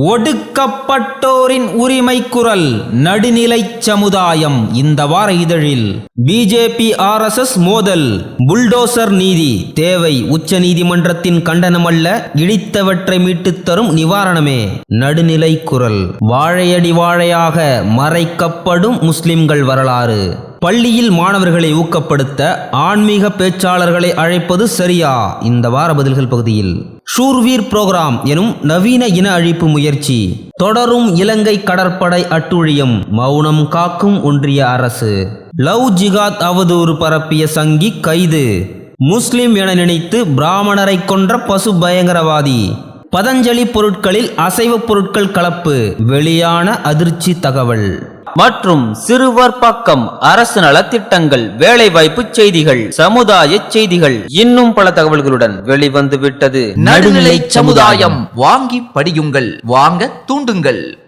ஒடுக்கப்பட்டோரின் உரிமை குரல் நடுநிலைச் சமுதாயம் இந்த வார இதழில். பிஜேபி ஆர்எஸ்எஸ் மோதல் புல்டோசர் நீதி தேவை உச்ச நீதிமன்றத்தின் கண்டனமல்ல இடித்தவற்றை மீட்டுத் தரும் நிவாரணமே. நடுநிலை குரல் வாழையடி வாழையாக மறைக்கப்படும் முஸ்லிம்கள் வரலாறு. பள்ளியில் மாணவர்களை ஊக்கப்படுத்த ஆன்மீக பேச்சாளர்களை அழைப்பது சரியா? இந்த வார பதில்கள் பகுதியில். ஷூர்வீர் புரோகிராம் எனும் நவீன இன அழிப்பு முயற்சி. தொடரும் இலங்கை கடற்படை அட்டுழியம் மௌனம் காக்கும் ஒன்றிய அரசு. லவ் ஜிகாத் அவதூறு பரப்பிய சங்கி கைது. முஸ்லிம் என நினைத்து பிராமணரை கொன்ற பசு பயங்கரவாதி. பதஞ்சலி பொருட்களில் அசைவ பொருட்கள் கலப்பு. வெளியான அதிர்ச்சி தகவல். மற்றும் சிறுவர் பக்கம் அரசு நலத்திட்டங்கள் வேலைவாய்ப்பு செய்திகள் சமுதாய செய்திகள் இன்னும் பல தகவல்களுடன் வெளிவந்து விட்டது நடுநிலை சமுதாயம் வாங்கி படியுங்கள் வாங்க தூண்டுங்கள்.